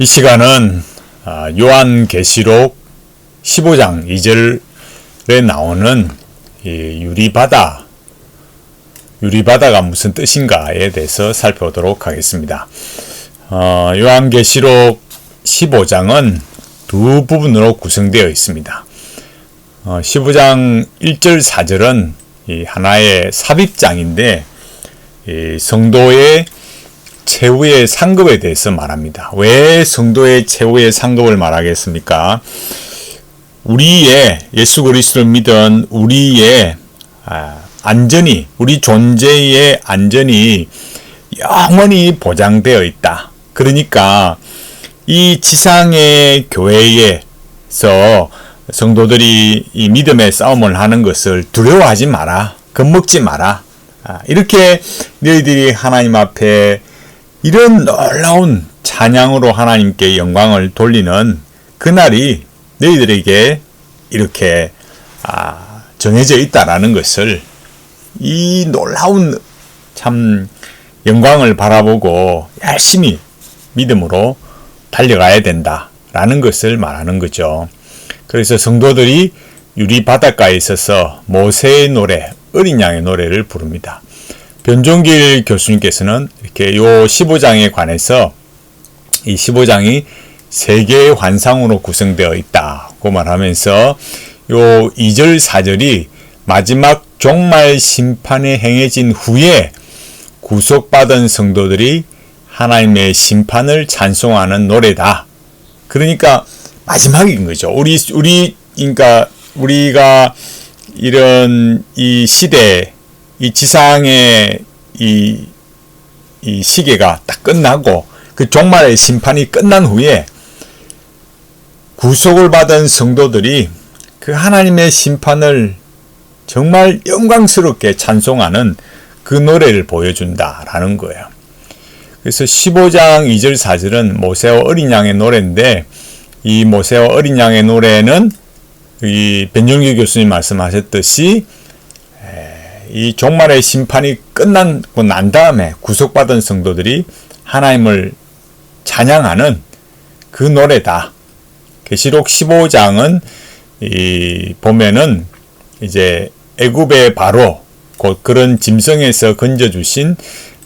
이 시간은 아, 요한계시록 15장 2절에 나오는 이 유리바다, 유리바다가 무슨 뜻인가에 대해서 살펴보도록 하겠습니다. 어, 요한계시록 15장은 두 부분으로 구성되어 있습니다. 어, 15장 1절 4절은 이 하나의 삽입장인데 이 성도의 최후의 상급에 대해서 말합니다. 왜 성도의 최후의 상급을 말하겠습니까? 우리의 예수 그리스도를 믿은 우리의 아, 안전이 우리 존재의 안전이 영원히 보장되어 있다. 그러니까 이 지상의 교회에서 성도들이 이 믿음의 싸움을 하는 것을 두려워하지 마라. 겁먹지 마라. 아, 이렇게 너희들이 하나님 앞에 이런 놀라운 찬양으로 하나님께 영광을 돌리는 그날이 너희들에게 이렇게 아, 정해져 있다라는 것을 이 놀라운 참 영광을 바라보고 열심히 믿음으로 달려가야 된다라는 것을 말하는 거죠. 그래서 성도들이 유리 바닷가에 있어서 모세의 노래, 어린 양의 노래를 부릅니다. 변종길 교수님께서는 이렇게 요 15장에 관해서 이 15장이 세 개의 환상으로 구성되어 있다고 말하면서 요 2절 4절이 마지막 종말 심판에 행해진 후에 구속받은 성도들이 하나님의 심판을 찬송하는 노래다. 그러니까 마지막인 거죠. 우리 우리 그러니까 우리가 이런 이 시대 이 지상의 이, 이 시계가 딱 끝나고 그 종말의 심판이 끝난 후에 구속을 받은 성도들이 그 하나님의 심판을 정말 영광스럽게 찬송하는 그 노래를 보여준다라는 거예요. 그래서 15장 2절 4절은 모세와 어린 양의 노래인데 이 모세와 어린 양의 노래는 이 변정규 교수님 말씀하셨듯이 이 종말의 심판이 끝나고 난 다음에 구속받은 성도들이 하나님을 찬양하는 그 노래다. 계시록 15장은 이 보면은 이제 애굽의 바로 곧 그런 짐승에서 건져 주신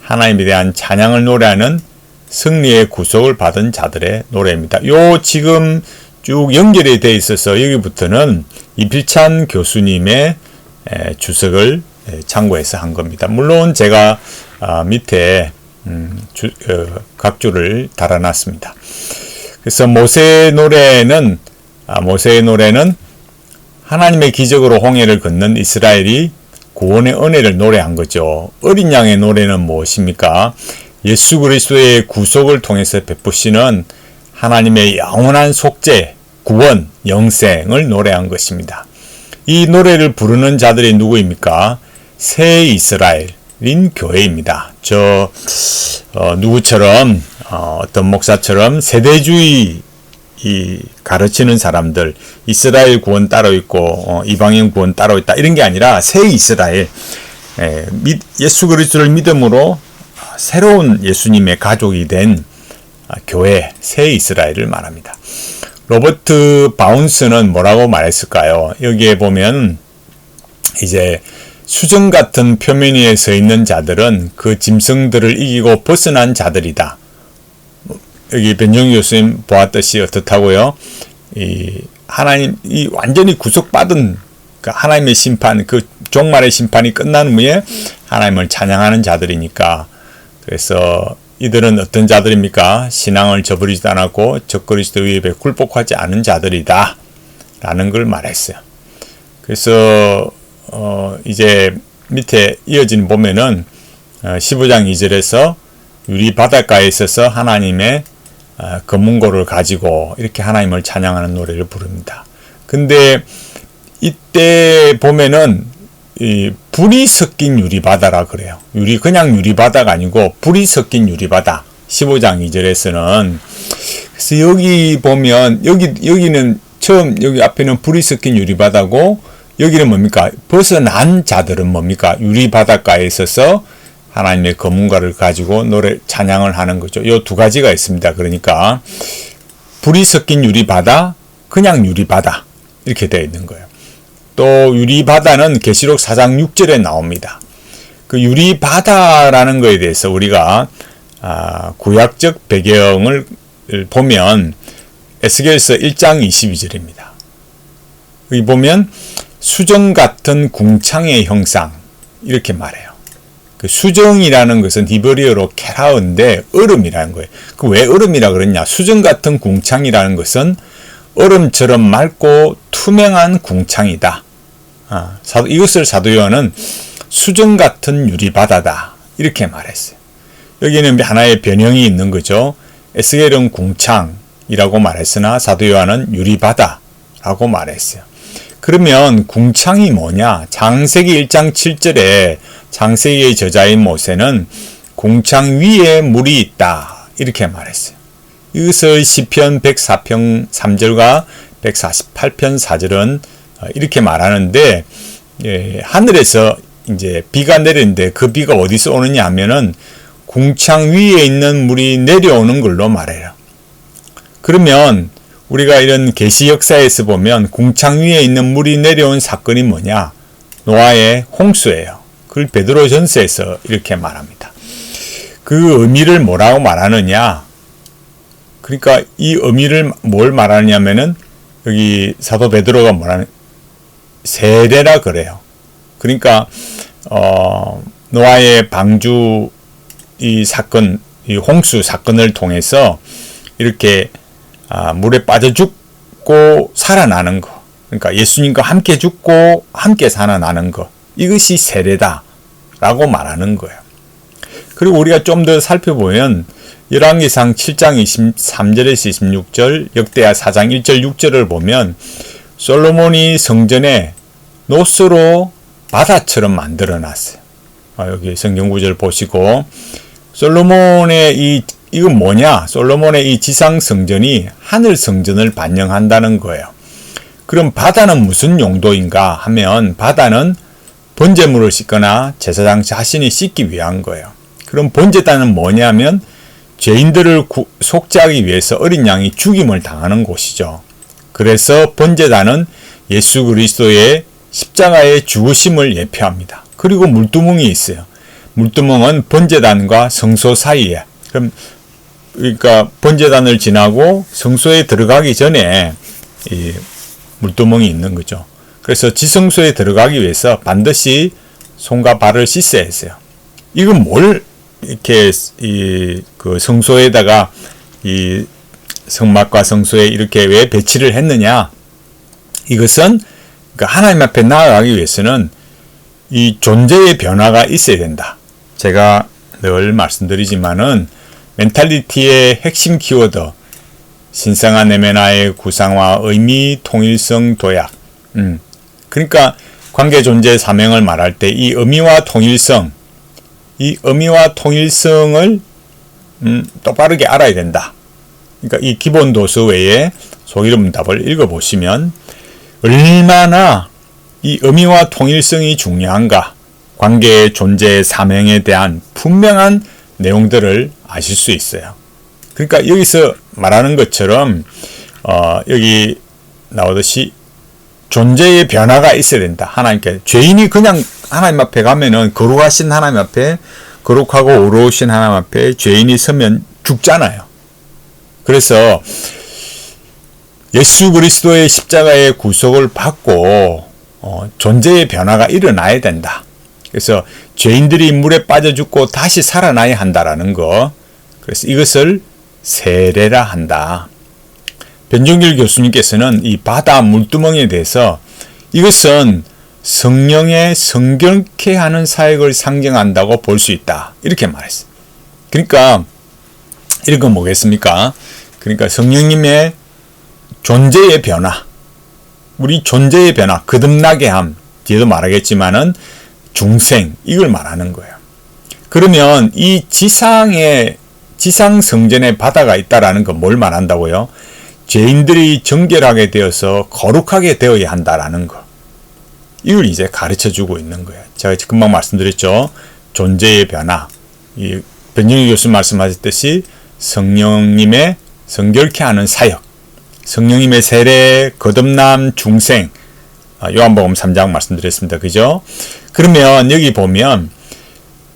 하나님에 대한 찬양을 노래하는 승리의 구속을 받은 자들의 노래입니다. 요 지금 쭉 연결이 되어 있어서 여기부터는 이필찬 교수님의 주석을 참고해서 한 겁니다. 물론 제가 아, 밑에 음, 어, 각주를 달아놨습니다. 그래서 모세의 노래는 아, 모세의 노래는 하나님의 기적으로 홍해를 걷는 이스라엘이 구원의 은혜를 노래한 거죠. 어린 양의 노래는 무엇입니까? 예수 그리스도의 구속을 통해서 베푸시는 하나님의 영원한 속죄, 구원, 영생을 노래한 것입니다. 이 노래를 부르는 자들이 누구입니까? 새 이스라엘인 교회입니다. 저 어, 누구처럼 어, 떤 목사처럼 세대주의 이 가르치는 사람들 이스라엘 구원 따로 있고 어, 이방인 구원 따로 있다 이런 게 아니라 새 이스라엘 예, 예수 그리스도를 믿음으로 새로운 예수님의 가족이 된 아, 교회 새 이스라엘을 말합니다. 로버트 바운스는 뭐라고 말했을까요? 여기에 보면 이제 수정 같은 표면 위에 서 있는 자들은 그 짐승들을 이기고 벗어난 자들이다. 여기 변정 교수님 보았듯이 어떻다고요? 이 하나님 이 완전히 구속받은 그 하나님의 심판 그 종말의 심판이 끝난 후에 하나님을 찬양하는 자들이니까 그래서 이들은 어떤 자들입니까? 신앙을 저버리지 않았고 적그리스도 위협에 굴복하지 않은 자들이다. 라는 걸 말했어요. 그래서 어, 이제 밑에 이어진 보면은 어, 15장 2절에서 유리 바닷가에 있어서 하나님의 어, 검문고를 가지고 이렇게 하나님을 찬양하는 노래를 부릅니다. 근데 이때 보면은 이 불이 섞인 유리바다라 그래요. 유리 그냥 유리바다가 아니고 불이 섞인 유리바다. 15장 2절에서는 그래서 여기 보면 여기 여기는 처음 여기 앞에는 불이 섞인 유리바다고 여기는 뭡니까? 벗어난 자들은 뭡니까? 유리 바닷가에 있어서 하나님의 검문가를 가지고 노래 찬양을 하는 거죠. 요 두 가지가 있습니다. 그러니까 불이 섞인 유리 바다, 그냥 유리 바다 이렇게 되어 있는 거예요. 또 유리 바다는 계시록 4장 6절에 나옵니다. 그 유리 바다라는 거에 대해서 우리가 아, 구약적 배경을 보면 에스겔서 1장 22절입니다. 여기 보면 수정 같은 궁창의 형상 이렇게 말해요. 그 수정이라는 것은 히브리어로 케라인데 얼음이라는 거예요. 그 왜 얼음이라 그랬냐? 수정 같은 궁창이라는 것은 얼음처럼 맑고 투명한 궁창이다. 아, 사도, 이것을 사도 요한은 수정 같은 유리바다다. 이렇게 말했어요. 여기는 하나의 변형이 있는 거죠. 에스겔은 궁창이라고 말했으나 사도 요한은 유리바다라고 말했어요. 그러면 궁창이 뭐냐? 장세기 1장 7절에 장세기의 저자인 모세는 궁창 위에 물이 있다. 이렇게 말했어요. 이것을 시편 104편 3절과 148편 4절은 이렇게 말하는데 예, 하늘에서 이제 비가 내리는데 그 비가 어디서 오느냐 하면은 궁창 위에 있는 물이 내려오는 걸로 말해요. 그러면 우리가 이런 계시 역사에서 보면 궁창 위에 있는 물이 내려온 사건이 뭐냐? 노아의 홍수예요. 그걸 베드로 전서에서 이렇게 말합니다. 그 의미를 뭐라고 말하느냐? 그러니까 이 의미를 뭘 말하냐면은 여기 사도 베드로가 뭐라는 세례라 그래요. 그러니까 어 노아의 방주 이 사건, 이 홍수 사건을 통해서 이렇게 아, 물에 빠져 죽고 살아나는 거. 그러니까 예수님과 함께 죽고 함께 살아나는 거. 이것이 세례다 라고 말하는 거예요. 그리고 우리가 좀 더 살펴보면 열왕기상 7장 23절에서 26절, 역대하 4장 1절 6절을 보면 솔로몬이 성전에 노스로 바다처럼 만들어 놨어요. 아, 여기 성경 구절 보시고 솔로몬의 이 이건 뭐냐? 솔로몬의 이 지상 성전이 하늘 성전을 반영한다는 거예요. 그럼 바다는 무슨 용도인가 하면 바다는 번제물을 씻거나 제사장 자신이 씻기 위한 거예요. 그럼 번제단은 뭐냐면 죄인들을 구, 속죄하기 위해서 어린 양이 죽임을 당하는 곳이죠. 그래서 번제단은 예수 그리스도의 십자가의 죽으심을 예표합니다. 그리고 물두멍이 있어요. 물두멍은 번제단과 성소 사이에 그럼 그러니까 번제단을 지나고 성소에 들어가기 전에 이 물두멍이 있는 거죠. 그래서 지성소에 들어가기 위해서 반드시 손과 발을 씻어야 했어요. 이건 뭘 이렇게 이 그 성소에다가 이 성막과 성소에 이렇게 왜 배치를 했느냐? 이것은 그러니까 하나님 앞에 나아가기 위해서는 이 존재의 변화가 있어야 된다. 제가 늘 말씀드리지만은 멘탈리티의 핵심 키워드 신성한 에메나의 구상화, 의미, 통일성, 도약. 음. 그러니까 관계 존재 사명을 말할 때 이 의미와 통일성, 이 의미와 통일성을 음, 똑바르게 알아야 된다. 그러니까 이 기본 도서 외에 소기름 답을 읽어보시면 얼마나 이 의미와 통일성이 중요한가, 관계의 존재 사명에 대한 분명한 내용들을 아실 수 있어요. 그러니까 여기서 말하는 것처럼 어, 여기 나오듯이 존재의 변화가 있어야 된다. 하나님께 죄인이 그냥 하나님 앞에 가면은 거룩하신 하나님 앞에 거룩하고 오로우신 하나님 앞에 죄인이 서면 죽잖아요. 그래서 예수 그리스도의 십자가의 구속을 받고 어, 존재의 변화가 일어나야 된다. 그래서 죄인들이 물에 빠져 죽고 다시 살아나야 한다라는 거. 그래서 이것을 세례라 한다. 변종길 교수님께서는 이 바다 물두멍에 대해서 이것은 성령의 성경케 하는 사역을 상징한다고 볼 수 있다. 이렇게 말했어요. 그러니까 이건 뭐겠습니까? 그러니까 성령님의 존재의 변화, 우리 존재의 변화, 거듭나게 함, 뒤에도 말하겠지만은 중생, 이걸 말하는 거예요. 그러면 이 지상에, 지상 성전에 바다가 있다라는 건 뭘 말한다고요? 죄인들이 정결하게 되어서 거룩하게 되어야 한다라는 거. 이걸 이제 가르쳐 주고 있는 거예요. 제가 금방 말씀드렸죠. 존재의 변화. 이 변정희 교수 말씀하셨듯이 성령님의 성결케 하는 사역, 성령님의 세례, 거듭남, 중생, 아, 요한복음 3장 말씀드렸습니다. 그죠? 그러면 여기 보면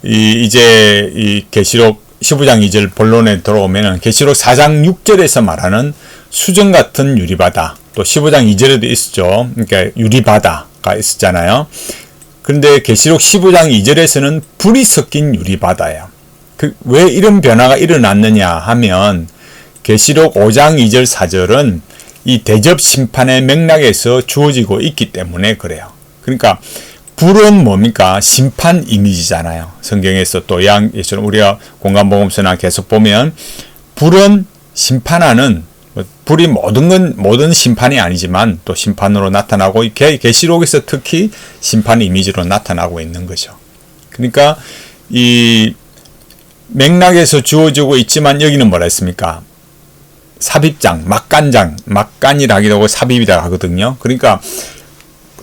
이 이제 이 계시록 15장 2절 본론에 들어오면은 계시록 4장 6절에서 말하는 수정 같은 유리바다 또 15장 2절에도 있었죠. 그러니까 유리바다가 있었잖아요. 그런데 계시록 15장 2절에서는 불이 섞인 유리바다예요. 그 왜 이런 변화가 일어났느냐 하면 계시록 5장 2절 4절은 이 대접 심판의 맥락에서 주어지고 있기 때문에 그래요. 그러니까 불은 뭡니까? 심판 이미지잖아요. 성경에서 또 양 예처럼 우리가 공간보험서나 계속 보면 불은 심판하는 뭐 불이 모든 건 모든 심판이 아니지만 또 심판으로 나타나고 계시록에서 특히 심판 이미지로 나타나고 있는 거죠. 그러니까 이 맥락에서 주어지고 있지만 여기는 뭐라 했습니까? 삽입장, 막간장, 막간이라기도 하고 삽입이라 하거든요. 그러니까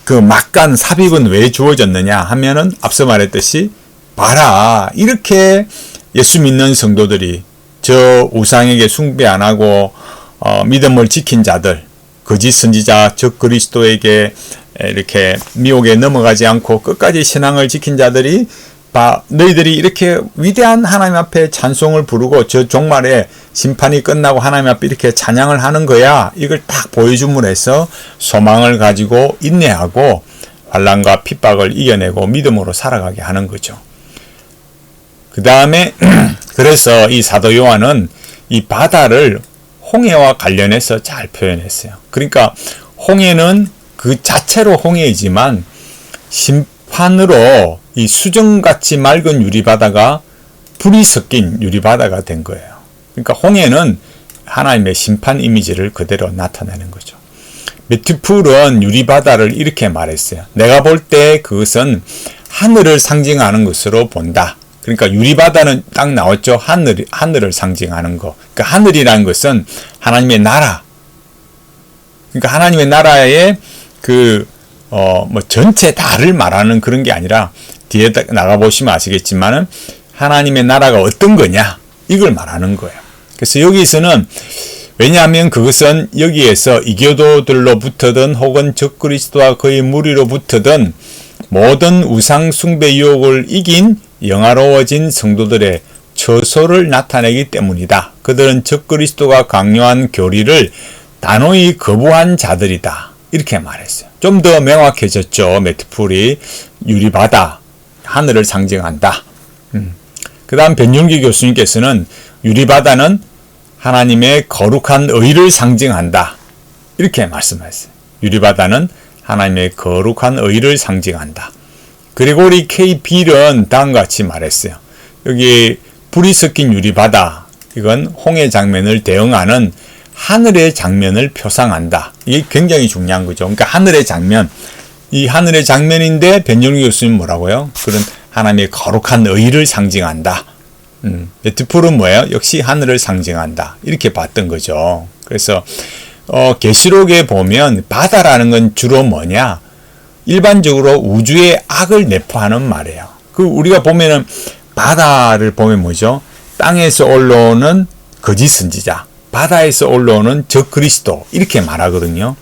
그 막간 삽입은 왜 주어졌느냐 하면은 앞서 말했듯이 봐라 이렇게 예수 믿는 성도들이 저 우상에게 숭배 안 하고 어, 믿음을 지킨 자들 거짓 선지자 적 그리스도에게 이렇게 미혹에 넘어가지 않고 끝까지 신앙을 지킨 자들이 봐 너희들이 이렇게 위대한 하나님 앞에 찬송을 부르고 저 종말에 심판이 끝나고 하나님 앞에 이렇게 찬양을 하는 거야. 이걸 딱 보여줌으로 해서 소망을 가지고 인내하고 환란과 핍박을 이겨내고 믿음으로 살아가게 하는 거죠. 그 다음에 그래서 이 사도 요한은 이 바다를 홍해와 관련해서 잘 표현했어요. 그러니까 홍해는 그 자체로 홍해이지만 심 판으로 이 수정같이 맑은 유리바다가 불이 섞인 유리바다가 된 거예요. 그러니까 홍해는 하나님의 심판 이미지를 그대로 나타내는 거죠. 메티풀은 유리바다를 이렇게 말했어요. 내가 볼 때 그것은 하늘을 상징하는 것으로 본다. 그러니까 유리바다는 딱 나왔죠. 하늘, 하늘을 상징하는 거. 그러니까 하늘이라는 것은 하나님의 나라. 그러니까 하나님의 나라의 그, 어, 뭐 전체 다를 말하는 그런 게 아니라 뒤에 나가 보시면 아시겠지만은 하나님의 나라가 어떤 거냐 이걸 말하는 거예요. 그래서 여기서는 왜냐하면 그것은 여기에서 이교도들로부터든 혹은 적그리스도와 그의 무리로부터든 모든 우상 숭배 유혹을 이긴 영화로워진 성도들의 처소를 나타내기 때문이다. 그들은 적그리스도가 강요한 교리를 단호히 거부한 자들이다. 이렇게 말했어요. 좀 더 명확해졌죠. 메트풀이 유리바다, 하늘을 상징한다. 음. 그 다음 변윤기 교수님께서는 유리바다는 하나님의 거룩한 의를 상징한다. 이렇게 말씀하셨어요. 유리바다는 하나님의 거룩한 의를 상징한다. 그리고리 K. 빌은 다음과 같이 말했어요. 여기 불이 섞인 유리바다, 이건 홍해 장면을 대응하는 하늘의 장면을 표상한다. 이게 굉장히 중요한 거죠. 그러니까 하늘의 장면, 이 하늘의 장면인데 변정리 교수님 뭐라고요? 그런 하나님의 거룩한 의를 상징한다. 음, 메트풀은 뭐예요? 역시 하늘을 상징한다. 이렇게 봤던 거죠. 그래서 어, 계시록에 보면 바다라는 건 주로 뭐냐? 일반적으로 우주의 악을 내포하는 말이에요. 그 우리가 보면은 바다를 보면 뭐죠? 땅에서 올라오는 거짓 선지자, 바다에서 올라오는 적 그리스도 이렇게 말하거든요.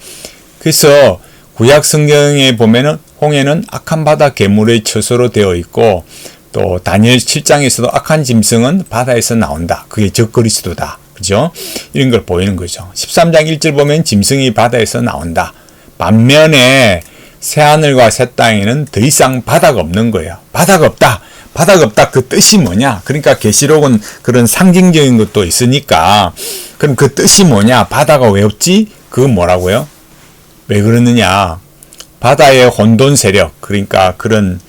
그래서 구약 성경에 보면은 홍해는 악한 바다 괴물의 처소로 되어 있고 또 다니엘 7장에서도 악한 짐승은 바다에서 나온다. 그게 적그리스도다. 그죠? 이런 걸 보이는 거죠. 13장 1절 보면 짐승이 바다에서 나온다. 반면에 새하늘과 새 땅에는 더 이상 바다가 없는 거예요. 바다가 없다. 바다가 없다. 그 뜻이 뭐냐? 그러니까 계시록은 그런 상징적인 것도 있으니까 그럼 그 뜻이 뭐냐? 바다가 왜 없지? 그건 뭐라고요? 왜 그러느냐? 바다의 혼돈 세력, 그러니까 그런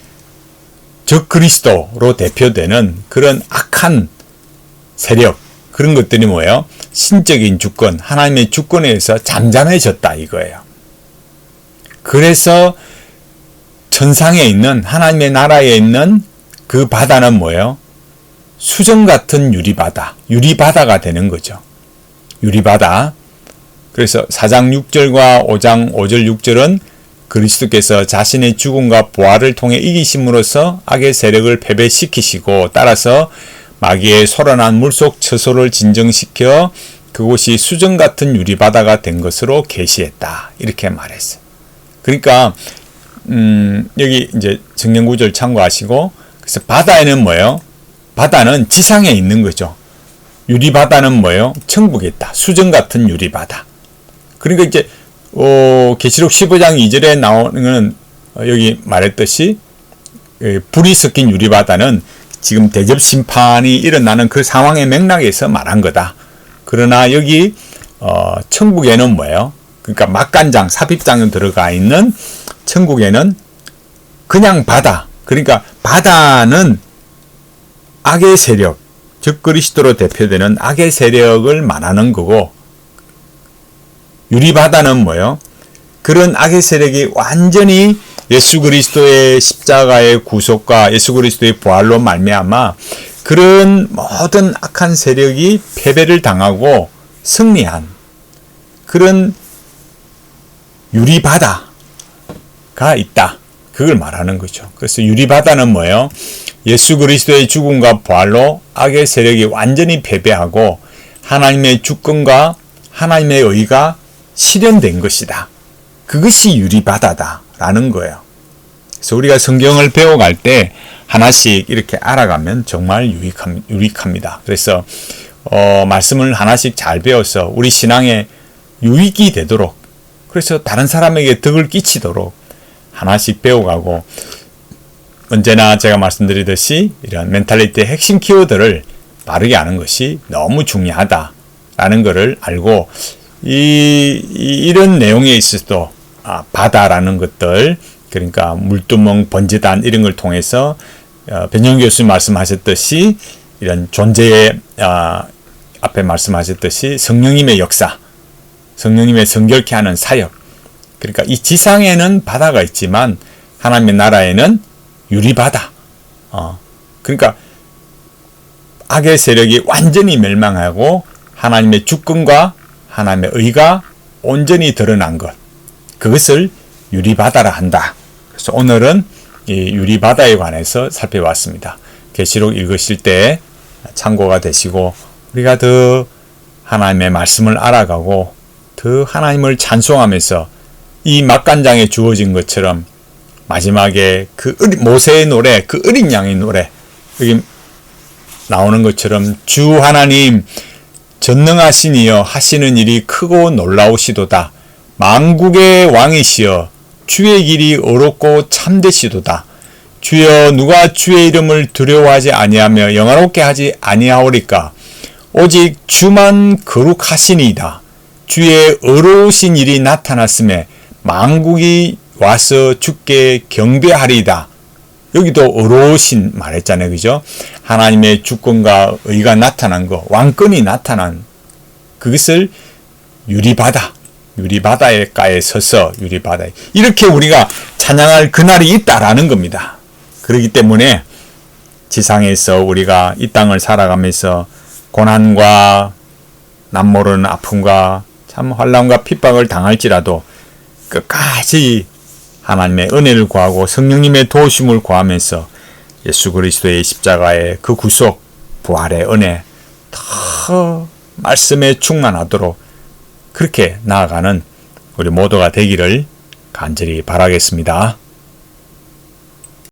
적 그리스도로 대표되는 그런 악한 세력, 그런 것들이 뭐예요? 신적인 주권, 하나님의 주권에 의해서 잠잠해졌다 이거예요. 그래서 천상에 있는 하나님의 나라에 있는 그 바다는 뭐예요? 수정 같은 유리바다, 유리바다가 되는 거죠. 유리바다. 그래서 4장 6절과 5장 5절 6절은 그리스도께서 자신의 죽음과 부활을 통해 이기심으로써 악의 세력을 패배시키시고 따라서 마귀의 소란한 물속 처소를 진정시켜 그곳이 수정 같은 유리바다가 된 것으로 계시했다. 이렇게 말했어요. 그러니까 음, 여기 이제 정령 구절 참고하시고 그래서 바다에는 뭐예요? 바다는 지상에 있는 거죠. 유리바다는 뭐예요? 천국에 있다. 수정 같은 유리바다. 그러니까 이제 어, 계시록 15장 2절에 나오는 어, 여기 말했듯이 예, 불이 섞인 유리바다는 지금 대접 심판이 일어나는 그 상황의 맥락에서 말한 거다. 그러나 여기 어, 천국에는 뭐예요? 그러니까 막간장, 삽입장에 들어가 있는 천국에는 그냥 바다. 그러니까 바다는 악의 세력, 즉 그리스도로 대표되는 악의 세력을 말하는 거고 유리바다는 뭐예요? 그런 악의 세력이 완전히 예수 그리스도의 십자가의 구속과 예수 그리스도의 부활로 말미암아 그런 모든 악한 세력이 패배를 당하고 승리한 그런 유리바다가 있다. 그걸 말하는 거죠. 그래서 유리바다는 뭐예요? 예수 그리스도의 죽음과 부활로 악의 세력이 완전히 패배하고 하나님의 주권과 하나님의 의가 실현된 것이다. 그것이 유리바다다라는 거예요. 그래서 우리가 성경을 배워갈 때 하나씩 이렇게 알아가면 정말 유익함, 유익합니다. 그래서 어, 말씀을 하나씩 잘 배워서 우리 신앙에 유익이 되도록 그래서 다른 사람에게 덕을 끼치도록 하나씩 배워가고 언제나 제가 말씀드리듯이 이런 멘탈리티의 핵심 키워드를 바르게 아는 것이 너무 중요하다라는 것을 알고 이, 이 이런 내용에 있어도 아, 바다라는 것들 그러니까 물두멍 번지단 이런 걸 통해서 어, 변영 교수님 말씀하셨듯이 이런 존재의 어, 앞에 말씀하셨듯이 성령님의 역사, 성령님의 성결케 하는 사역. 그러니까 이 지상에는 바다가 있지만 하나님의 나라에는 유리바다. 어, 그러니까 악의 세력이 완전히 멸망하고 하나님의 주권과 하나님의 의가 온전히 드러난 것. 그것을 유리바다라 한다. 그래서 오늘은 이 유리바다에 관해서 살펴봤습니다. 계시록 읽으실 때 참고가 되시고 우리가 더 하나님의 말씀을 알아가고 더 하나님을 찬송하면서 이 막간장에 주어진 것처럼 마지막에 그 모세의 노래, 그 어린 양의 노래 여기 나오는 것처럼 주 하나님 전능하시니여 하시는 일이 크고 놀라우시도다. 만국의 왕이시여 주의 길이 어렵고 참되시도다. 주여 누가 주의 이름을 두려워하지 아니하며 영화롭게 하지 아니하오리까 오직 주만 거룩하시니이다. 주의 어려우신 일이 나타났음에 만국이 와서 주께 경배하리이다. 여기도 어려우신 말했잖아요. 그죠? 하나님의 주권과 의가 나타난 거, 왕권이 나타난 그것을 유리바다, 유리바다에가에 서서 유리바다에 이렇게 우리가 찬양할 그날이 있다라는 겁니다. 그렇기 때문에 지상에서 우리가 이 땅을 살아가면서 고난과 남모르는 아픔과 참 환란과 핍박을 당할지라도 끝까지 하나님의 은혜를 구하고 성령님의 도우심을 구하면서 예수 그리스도의 십자가의 그 구속 부활의 은혜 더 말씀에 충만하도록 그렇게 나아가는 우리 모두가 되기를 간절히 바라겠습니다.